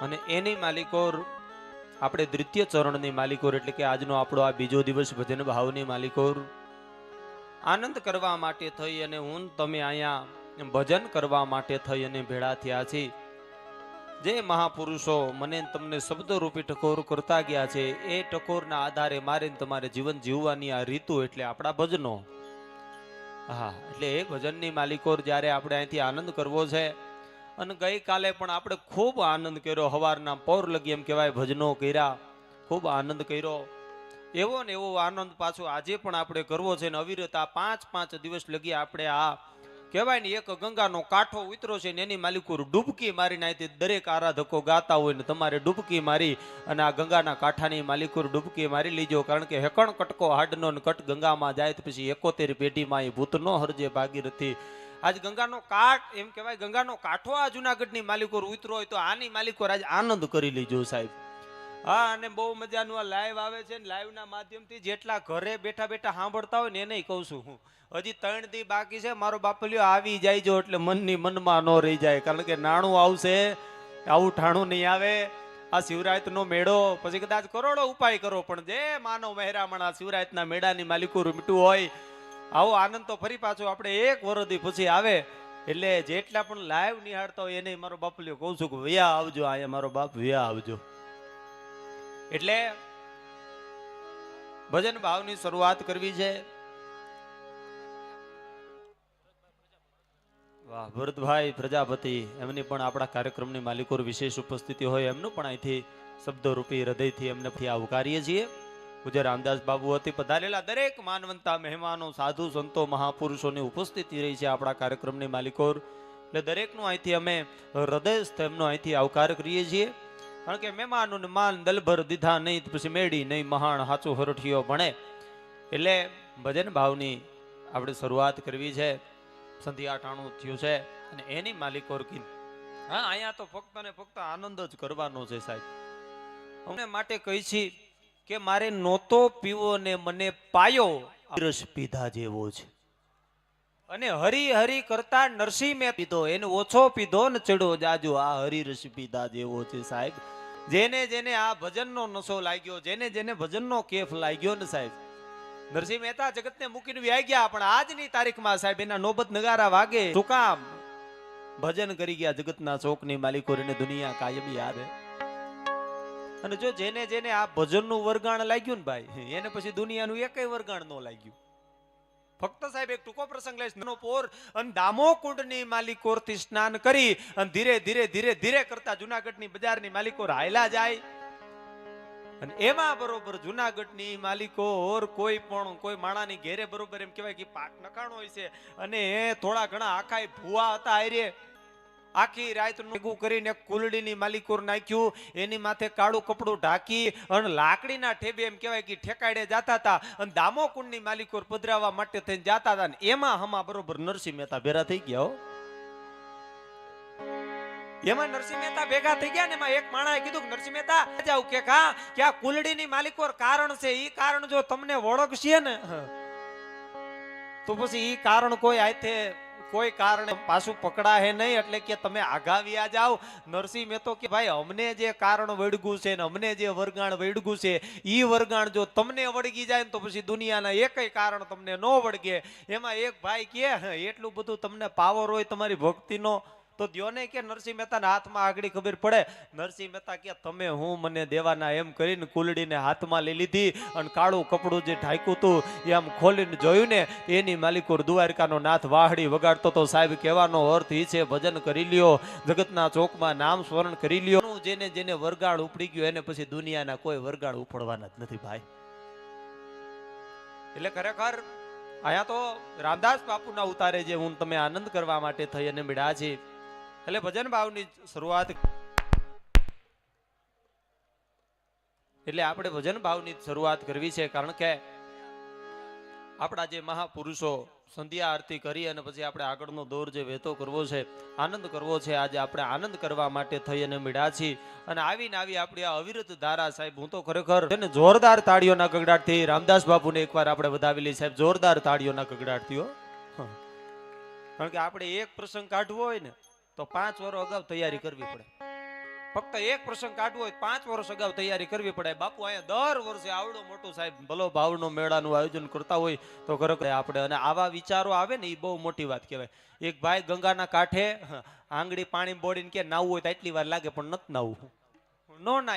અને એની માલિકોર આપણે દ્વિતીય ચરણની માલિકોર એટલે કે આજનો આપણો આ બીજો દિવસ ભજન ભાવની માલિકોર આનંદ કરવા માટે થઈ અને હું તમે અહીંયા ભજન કરવા માટે થઈ અને ભેળા થયા છીએ જે મહાપુરુષો મને તમને શબ્દ રૂપી ટકોર કરતા ગયા છે, એ ટકોરના આધારે મારે તમારે જીવન જીવવાની આ રીતુ એટલે આપણા ભજનો. હા, એટલે એ ભજનની માલિકોર જ્યારે આપણે અહીંથી આનંદ કરવો છે અને ગઈકાલે પણ આપણે ખૂબ આનંદ કર્યો. હવારના પૌર લગી એમ કહેવાય, ભજનો કર્યા, ખૂબ આનંદ કર્યો. એવો ને એવો આનંદ પાછો આજે પણ આપણે કરવો છે ને અવિરત આ પાંચ પાંચ દિવસ લગી આપણે આ કહેવાય ને એક ગંગાનો કાંઠો ઉતરો છે ને એની માલિકુર ડૂબકી મારીને અહીંથી દરેક આરાધકો ગાતા હોય ને તમારે ડૂબકી મારી અને આ ગંગાના કાંઠાની માલિકુર ડૂબકી મારી લીજો. કારણ કે હેકણ કટકો હાડનો ને કટ ગંગામાં જાય તો પછી એકોતેર પેઢીમાં એ ભૂત નો હરજે ભાગીરથી. આજ ગંગાનો કાટ, એમ કહેવાય, ગંગાનો કાંઠો આ જુનાગઢની માલિકો ઉતરો હોય તો આની માલિકો આજ આનંદ કરી લેજો સાહેબ. હા, અને બહુ મજાનું આ લાઈવ આવે છે ને લાઈવ માધ્યમથી જેટલા ઘરે બેઠા બેઠા સાંભળતા હોય ને એને કહું છું હું. હજી ત્રણ દી બાકી છે, મારો બાપલિયો આવી જાય જો એટલે મનની મનમાં ન રહી જાય, કારણ કે નાણું આવશે, આવું ઠાણું નહીં આવે. આ શિવરાયતનો મેળો, પછી કદાચ કરોડો ઉપાય કરો, પણ જે માનવ મહેરામણ આ શિવરાયતના મેળાની માલિકો રૂમટું હોય આવો આનંદ તો ફરી પાછો આપણે એક વરોથી પછી આવે. એટલે જેટલા પણ લાઈવ નિહાળતા હોય એને મારો બાપલિયો કહું છું કે વ્યા આવજો, અહીંયા મારો બાપ વ્યા આવજો. એટલે ભજન ભાવની શરૂઆત કરવી છે. વાહ, ભરતભાઈ પ્રજાપતિ, એમની પણ આપણા કાર્યક્રમની માલિકો વિશેષ ઉપસ્થિતિ હોય, એમનું પણ અહીંથી શબ્દરૂપી હૃદયથી એમને આવકારીએ છીએ. પૂજ્ય રામદાસ બાબુ હતી. પધારેલા દરેક માનવંતા, મહેમાનો, સાધુ, સંતો, મહાપુરુષોની ઉપસ્થિતિ રહી છે આપણા કાર્યક્રમની માલિકોર. એટલે દરેકનું અહીંથી અમે હૃદયસ્થ એમનો અહીંથી આવકાર કરીએ છીએ. કારણ કે મહેમાનોને માન, દલભર, દીધા નહીં પછી મેળી નહીં મહાણ હાચું હરઠિયો ભણે. એટલે ભજન ભાવની આપણે શરૂઆત કરવી છે. સંધ્યા ટાણું થયું છે અને એની માલિકોર કી. હા, અહીંયા તો ફક્ત ને ફક્ત આનંદ જ કરવાનો છે સાહેબ. અમને માટે કહી છી કે મારે નોતો પીવો ને મને પાયો. રસ પીધા જેવો છે. અને હરી હરી કરતા નરસિંહ મેં પીધો એને ઓછો પીધો ને ચડો જાજો. આ હરી રસ પીધા જેવો છે સાહેબ. જેને જેને આ ભજનનો નશો લાગ્યો જેને જેને ભજનનો કેફ લાગ્યો ને સાહેબ. નરસિંહ મહેતા જગતને મૂકીને વ્યાઈ ગયા પણ આજની તારીખમાં સાહેબ એના નોબત નગારા વાગે. શું કામ? ભજન કરી ગયા જગતના શોકની માલિકો દુનિયા કાયમી યાદ હે અને જો જેને જેને આ ભજનનું વરગાણ લાગ્યું ને ભાઈ એને પછી દુનિયાનું એકય વરગાણ ન લાગ્યું. ફક્ત સાહેબ એક ટૂંકો પ્રસંગ લઈશ. નાનો પોર અને દામો કુંડની માલિકોરથી સ્નાન કરી અને ધીરે ધીરે ધીરે ધીરે કરતા જુનાગઢની બજારની માલિકો હાયલા જાય. અને એમાં બરોબર જુનાગઢની માલિકો ઓર કોઈ પણ કોઈ માણાની ઘેરે બરોબર એમ કહેવાય કે પાક નખાણો હોય છે. અને થોડા ઘણા આખા ભૂવા હતા આયરે આખી રાત ભેગું કરીને કુલડીની માલિકુર નાખ્યું. એની માથે કાળું કપડું ઢાંકી અને લાકડીના ઠેબે એમ કહેવાય કે ઠેકાડે જતા હતા. અને દામો માલિકુર પધરાવવા માટે થઈને જતા હતા. એમાં હમા બરોબર નરસિંહ મહેતા ભેરા થઈ ગયા એમાં નરસિંહ મહેતા ભેગા થઈ ગયા ને એમાં એક માણાએ કીધું કે, નરસિંહ મહેતા જાવ કે કા, કે આ કુલડીની માલિકોર કારણ છે, ઈ કારણ જો તમને ઓળખશે ને. તો પછી ઈ કારણ કોઈ આથે કોઈ કારણે પાછું પકડાહે નહીં, એટલે કે તમે આઘાવ્યા જાઓ. નરસિંહ મહેતો કે ભાઈ, અમને જે કારણ વળગું છે ને અમને જે વરગાણ વળગું છે, ઈ વરગાણ જો તમને વળગી જાય ને તો પછી દુનિયાના એકય કારણ તમને ન વળગે. એમાં એક ભાઈ કે એટલું બધું તમને પાવર હોય, તમારી ભક્તિનો તો દ્યોને કે નરસિંહ મહેતાના હાથમાં આગળ ખબર પડે. નરસિંહ મહેતા કે તમે હું મને દેવાના એમ કરીને કુલડીને હાથમાં લઈ લીધી અને કાળું કપડું જે ઢાંક્યું હતું એ ખોલીને જોયું ને, એની માલિકો દ્વારકાનો નાથ વાહડી વગાડતો તો સાહેબ કહેવાનો અર્થ એ છે, ભજન કરી લ્યો, જગતના ચોકમાં નામ સ્મરણ કરી લ્યો. જેને જેને વરગાળ ઉપડી ગયો, એને પછી દુનિયાના કોઈ વરગાળ ઉપડવાના જ નથી ભાઈ. એટલે ખરેખર અહીંયા તો રામદાસ બાપુના ઉતારે જે હું તમે આનંદ કરવા માટે થઈ અને મળ્યા છે. એટલે ભજન ભાવની શરૂઆત એટલે આપણે ભજન ભાવની શરૂઆત કરવી છે, કારણ કે આપણા જે મહાપુરુષો સંધ્યા આરતી કરી અને પછી આપણે આગળનો દોર જે વહેતો કરવો છે, આનંદ કરવો છે, આજે આપણે આનંદ કરવા માટે થઈ અને મળ્યા છીએ. અને આવીને આવી આપણી આ અવિરત ધારા સાહેબ, હું તો ખરેખર છે જોરદાર તાળીઓના ગગડાટથી રામદાસ બાપુને એકવાર આપણે વધાવેલી સાહેબ, જોરદાર તાળીઓના ગગડાટથી કારણ કે આપણે એક પ્રસંગ કાઢવો હોય ને તો પાંચ વર્ષ અગાઉ તૈયારી કરવી પડે. ફક્ત એક પ્રસંગ કાઢવો હોય પાંચ વર્ષ અગાઉ તૈયારી કરવી પડે. બાપુ અહીંયા દર વર્ષે આવડો મોટું સાહેબ, ભલો ભાવનો મેળાનું આયોજન કરતા હોય તો ખરેખર આપણે, અને આવા વિચારો આવે ને એ બહુ મોટી વાત કહેવાય. એક ભાઈ ગંગાના કાંઠે આંગળી પાણી બોડીને કે નાવું હોય તો એટલી વાર લાગે પણ નથી નાવું નો નાય